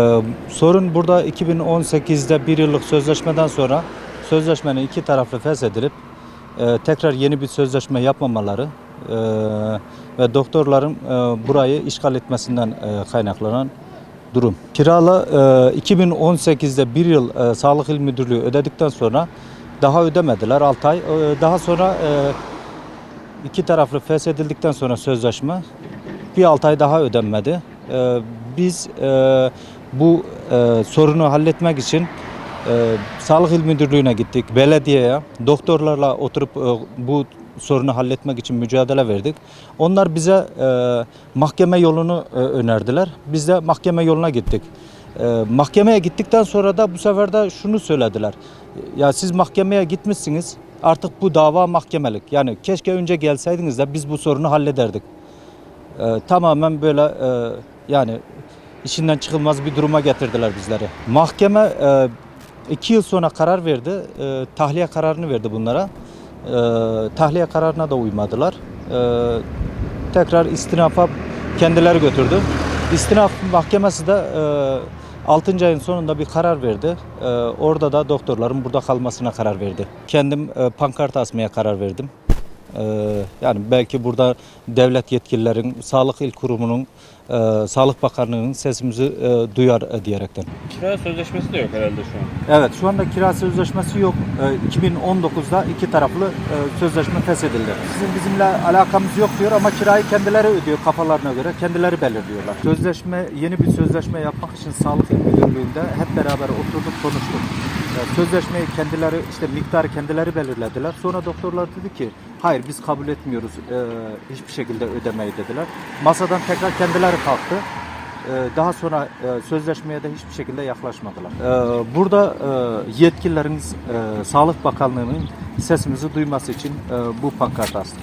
Ee, sorun burada 2018'de bir yıllık sözleşmeden sonra sözleşmenin iki taraflı feshedilip e, tekrar yeni bir sözleşme yapmamaları e, ve doktorların e, burayı işgal etmesinden kaynaklanan durum. Kirala e, 2018'de bir yıl Sağlık İl Müdürlüğü ödedikten sonra daha ödemediler 6 ay. Daha sonra iki taraflı feshedildikten sonra sözleşme bir 6 ay daha ödenmedi. Ee, biz e, bu e, sorunu halletmek için e, Sağlık İl Müdürlüğü'ne gittik, belediyeye, doktorlarla oturup e, bu sorunu halletmek için mücadele verdik. Onlar bize e, mahkeme yolunu e, önerdiler. Biz de mahkeme yoluna gittik. E, mahkemeye gittikten sonra da bu sefer de şunu söylediler. Ya siz mahkemeye gitmişsiniz. Artık bu dava mahkemelik. Yani keşke önce gelseydiniz de biz bu sorunu hallederdik. Ee, tamamen böyle e, yani işinden çıkılmaz bir duruma getirdiler bizleri. Mahkeme e, iki yıl sonra karar verdi. E, tahliye kararını verdi bunlara. E, tahliye kararına da uymadılar. E, tekrar istinafa kendileri götürdü. İstinaf mahkemesi de e, 6. ayın sonunda bir karar verdi. E, orada da doktorların burada kalmasına karar verdi. Kendim e, pankart asmaya karar verdim. Ee, yani belki burada devlet yetkililerin, Sağlık İl Kurumu'nun, e, Sağlık Bakanlığı'nın sesimizi e, duyar e, diyerekten. Kira sözleşmesi de yok herhalde şu an. Evet şu anda kira sözleşmesi yok. Ee, 2019'da iki taraflı e, sözleşme feshedildi. Sizin bizimle alakamız yok diyor ama kirayı kendileri ödüyor kafalarına göre. Kendileri belirliyorlar. Sözleşme, yeni bir sözleşme yapmak için Sağlık İl Müdürlüğü'nde hep beraber oturduk konuştuk. Ee, Sözleşmeyi kendileri işte miktarı kendileri belirlediler. Sonra doktorlar dedi ki hayır biz kabul etmiyoruz e, hiçbir şekilde ödemeyi dediler. Masadan tekrar kendileri kalktı. Ee, Daha sonra e, sözleşmeye de hiçbir şekilde yaklaşmadılar. Ee, Burada e, yetkililerimiz e, Sağlık Bakanlığı'nın sesimizi duyması için e, bu pankart astık.